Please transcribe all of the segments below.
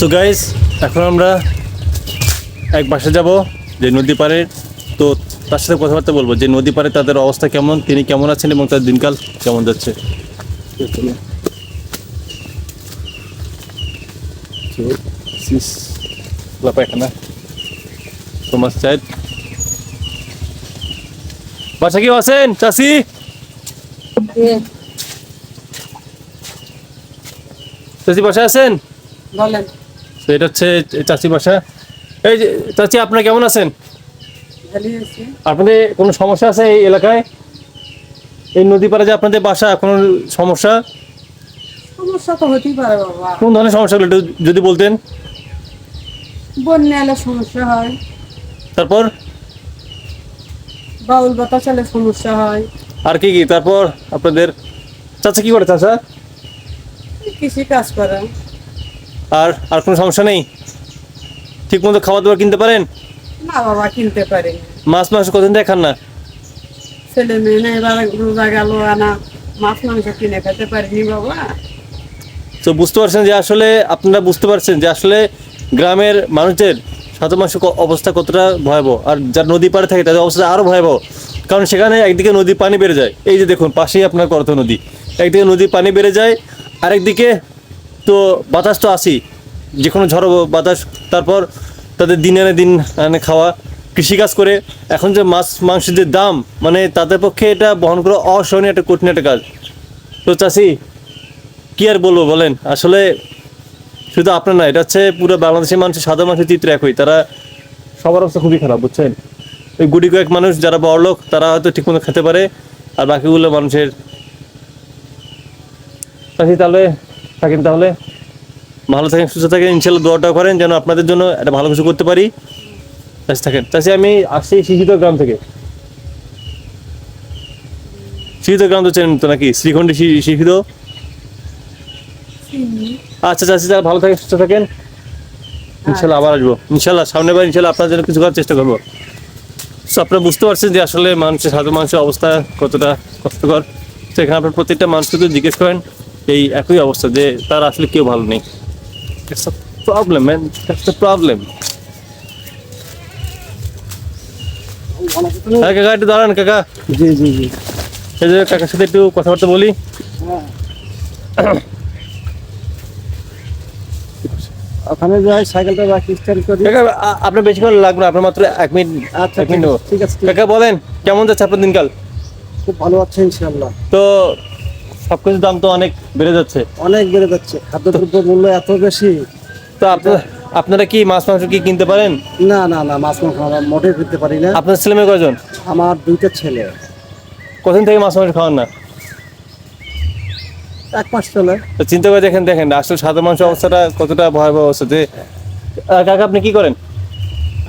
So guys এখন আমরা এক বাসে যাব যে নদী পাড়ে। তো তার সাথে কথাবার্তা বলব যে নদী পাড়ে তাদের অবস্থা কেমন তিনি কেমন আছেন এবং তার দিনকাল কেমন যাচ্ছে. বাসা কেউ আছেন চাষি চাষি বাসা আছেন? বলেন। তো এটা হচ্ছে চাষি বাসা। এই যে চাচি আপনারা কেমন আছেন? আপনাদের কোনো সমস্যা আছে এই এলাকায়? এই নদী পাড়ে যে আপনাদের বাসা কোনো সমস্যা? সমস্যা তো হতেই পারে বাবা। কোন ধরনের সমস্যাগুলো একটু যদি বলতেন। বন্যা এলে সমস্যা হয়। তারপর? বাউল বাতাস এলে সমস্যা হয়। আর কি কি? তারপর আপনাদের? চাচা কি করে চাচা? কৃষি কাজ করে। আর আর কোনো সমস্যা নেই? ঠিক মতো খাবার দাবার কিনতে পারেন? না বাবা কিনতে পারি মাছ মাংস কতদিন দেখান না? ছেলে মেয়ে এবার রোজা গেল আনা মাছ মাংস কিনে খেতে পারিনি বাবা। তো বুঝতে পারছেন যে আসলে আপনারা বুঝতে পারছেন যে আসলে গ্রামের মানুষদের সাত মাস অবস্থা কতটা ভয়াবহ আর যার নদী পাড়ে থাকে তাদের অবস্থা আরও ভয়াবহ। কারণ সেখানে একদিকে নদীর পানি বেড়ে যায় এই যে দেখুন পাশেই আপনার করত নদী। একদিকে নদীর পানি বেড়ে যায় আরেকদিকে তো বাতাস তো আসি যে কোনো ঝড়ো বাতাস, তারপর তাদের দিন আনে দিন আনে খাওয়া, কৃষিকাজ করে। এখন যে মাছ, মাংসের যে দাম মানে তাদের পক্ষে এটা বহন করা অসহনীয় একটা কঠিন একটা কাজ। তো চাষি কি আর বলব বলেন? আসলে শুধু আপনার না, এটা হচ্ছে পুরো বাংলাদেশের মানুষের সাধারণ মানুষের চিত্র একই। তারা সবার অবস্থা খুবই খারাপ, বুঝছেন? ওই গুটি কয়েক মানুষ যারা বড় লোক, তারা হয়তো ঠিকমতো খেতে পারে, আর বাকিগুলো মানুষের। চাষি তাহলে থাকেন তাহলে? ভালো থাকেন, সুস্থ থাকেন ইনশাল্লাহ দোয়াটা করেন যেন আপনাদের জন্য একটা ভালো কিছু করতে পারি। চাষি থাকেন। চাষি আমি আসছি শিশিত গ্রাম থেকে। শিশিত গ্রাম তো চেনেন তো নাকি? শ্রীখণ্ডী শিশিত? আচ্ছা চাচি, তাহলে ভালো থাকেন, সুস্থ থাকেন। ইনশাল্লাহ আবার আসব। ইনশাল্লাহ সামনে বার ইনশাল্লাহ আপনার জন্য কিছু করার চেষ্টা করব। তো আপনারা বুঝতে পারছেন যে আসলে মানুষের সাধারণ মানুষের অবস্থা কতটা কষ্টকর। সেখানে আপনার প্রত্যেকটা মানুষকে যদি জিজ্ঞেস করেন। এই একই অবস্থা যে তার আসলে কেউ ভালো নেই। প্রবলেম ম্যান দ্যাটস প্রবলেম হ্যাঁ কাকা একটু দাঁড়ান কাকা। জি জি জি। এই যে কাকার সাথে একটু কথাবার্তা বলি। ওখানে যাই সাইকেলটা রাখি স্টার্ট করি। কাকা আপনার বেশিক্ষণ লাগবে না আপনার মাত্র এক মিনিট আচ্ছা এক মিনিট। ঠিক আছে ঠিক আছে। কাকা বলেন কেমন যাচ্ছে আপনার দিনকাল? খুব ভালো আছে ইনশাআল্লাহ। তো সবকিছুর দাম তো অনেক বেড়ে যাচ্ছে। অনেক বেড়ে যাচ্ছে। খাদ্যদ্রব্য মূল্য এত বেশি। তো আপনারা আপনারা কি মাছ মাংস কি কিনতে পারেন? না না না মাছ মাংস আমরা মোটেই কিনতে পারি না। আপনার ছেলে মেয়ে কয়জন? আমার দুইটা ছেলে। কতদিন থেকে মাছ মাংস খাওয়ান না? এক মাস চলে। তো চিন্তা করে দেখেন দেখেন আসলে সাধারণ মানুষের অবস্থাটা কতটা ভয়াবহ অবস্থা। যে কাকা আপনি কি করেন?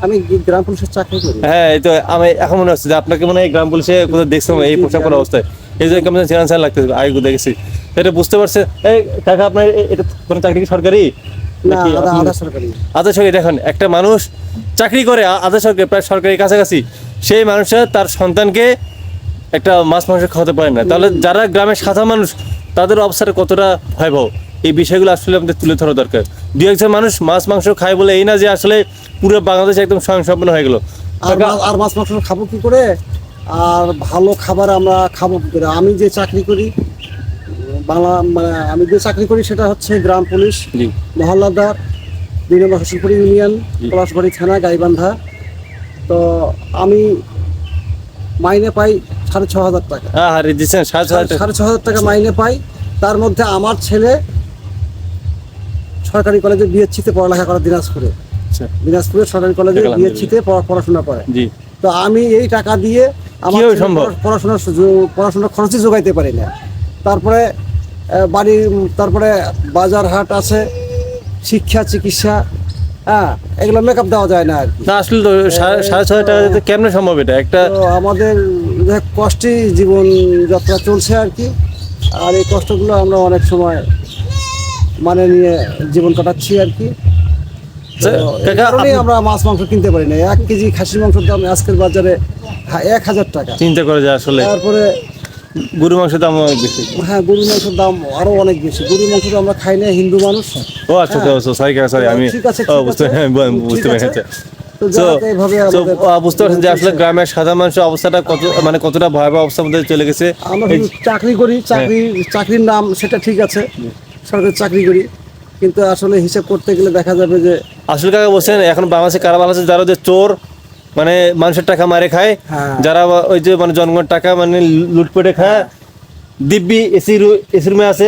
আমি গ্রাম পুলিশের চাকরি করি? হ্যাঁ এই তো আমি এখন মনে হচ্ছে যে আপনাকে মনে হয় গ্রাম পুলিশে কোথাও দেখছিলাম এই পোশাক অবস্থায়। এই জন্য কেমন লাগতেছে আগে কোথায় গেছি এটা বুঝতে পারছে এই কাকা আপনার এটা কোনো চাকরি কি সরকারি? আধা সরকারি। দেখেন একটা মানুষ চাকরি করে আধা সরকারি প্রায় সরকারি কাছাকাছি। সেই মানুষের তার সন্তানকে একটা মাছ মাংস খাওয়াতে পারে না। তাহলে যারা গ্রামের সাধারণ মানুষ তাদের অবস্থাটা কতটা ভয়াবহ? এই বিষয়গুলো আসলে আমাদের তুলে ধরা দরকার। দু একজন মানুষ মাছ মাংস খায় বলে এই না যে আসলে পুরো বাংলাদেশ একদম স্বয়ংসম্পন্ন হয়ে গেল। আর মাছ মাংস খাব কি করে? আর ভালো খাবার আমরা খাব কি করে? আমি যে চাকরি করি বাংলা মানে আমি যে চাকরি করি সেটা হচ্ছে গ্রাম পুলিশ মহল্লাদার দুই নম্বর হোসেনপুর ইউনিয়ন পলাশবাড়ি থানা গাইবান্ধা। তো আমি মাইনে পাই সাড়ে ছ হাজার টাকা। সাড়ে ছ হাজার টাকা মাইনে পাই। তার মধ্যে আমার ছেলে সরকারি কলেজে বিএসসিতে পড়ালেখা করে দিনাজপুরে। আচ্ছা, দিনাজপুরে সরকারি কলেজে বিএসসিতে পড়াশোনা করে। জি। তো আমি এই টাকা দিয়ে আমার? পড়াশোনার পড়াশোনার খরচই যোগাইতে পারি না। তারপরে বাড়ি তারপরে বাজার হাট আছে শিক্ষা চিকিৎসা হ্যাঁ এগুলো মেকআপ দেওয়া যায় না আর না আসলে তো সাড়ে ছয় টাকা দিতে কেমনে সম্ভব এটা? একটা আমাদের কষ্টে জীবন যাত্রা চলছে আর কি। আর এই কষ্টগুলো আমরা অনেক সময় মানে নিয়ে জীবন কাটাচ্ছি আর কি। কারণেই আমরা মাছ মাংস কিনতে পারি না এক কেজি খাসির মাংসের দাম আজকের বাজারে এক হাজার টাকা। চিন্তা করে যে আসলে। তারপরে গরু মাংসের দাম অনেক বেশি। হ্যাঁ গরুর মাংসের দাম আরও অনেক বেশি। গরুর মাংস তো আমরা খাই না হিন্দু মানুষ। ও আচ্ছা আচ্ছা সরি সরি আমি ঠিক আছে, ও, ঠিক বুঝতে। হ্যাঁ, বুঝতে পেরেছি। বুঝতে পারছেন যে আসলে গ্রামের সাধারণ মানুষের অবস্থাটা কত মানে কতটা ভয়াবহ অবস্থার মধ্যে চলে গেছে। আমরা চাকরি করি চাকরি চাকরির নাম সেটা ঠিক আছে। সরকারি চাকরি করি। কিন্তু আসলে হিসাব করতে গেলে দেখা যাবে যে আসলে কাকা বলছেন এখন বাংলাদেশে কারা আছে? যারা যে চোর মানে মানুষের টাকা মারে খায় হ্যাঁ। যারা ওই যে মানে জনগণের টাকা মানে লুটপেটে খায় দিব্যি এসি এসি রুমে আছে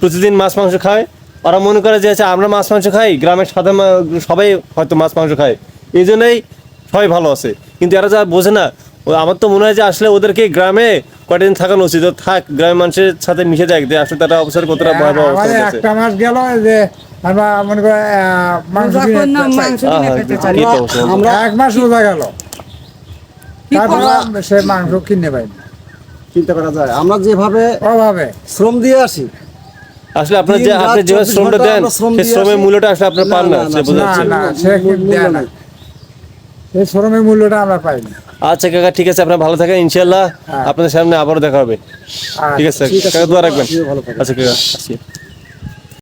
প্রতিদিন মাছ মাংস খায়। ওরা মনে করে যে আচ্ছা, আমরা মাছ মাংস খাই গ্রামের সাধারণ সবাই হয়তো মাছ মাংস খায়। এই জন্যই সবাই ভালো আছে। কিন্তু এরা যা বোঝে না আমার তো মনে হয় যে আসলে ওদেরকে গ্রামে কয়দিন থাকানো উচিত। থাক গ্রামের মানুষের সাথে মিশে যাক যে আসলে তারা অবসর কতটা ভয়াবহ অবস্থা একটা মাস গেল যে আমরা মনে করে মাংস এক মাস রোজা গেল। তারপরে? সে মাংস কিনে পাইনি। চিন্তা করা যায়। আমরা যেভাবে অভাবে। শ্রম দিয়ে আসি। আসলে আপনার যে আপনি যেভাবে শ্রমটা দেন সেই শ্রমের মূল্যটা আসলে আপনার পান না সে বোঝা যাচ্ছে। না সে দেয় না সেই শ্রমের মূল্যটা আমরা পাইনি আচ্ছা কাকা ঠিক আছে আপনার ভালো থাকেন ইনশাল্লাহ হ্যাঁ। আপনাদের সামনে আবারও দেখা হবে। ঠিক আছে কাকা দোয়া রাখবেন। আচ্ছা কাকা আসি।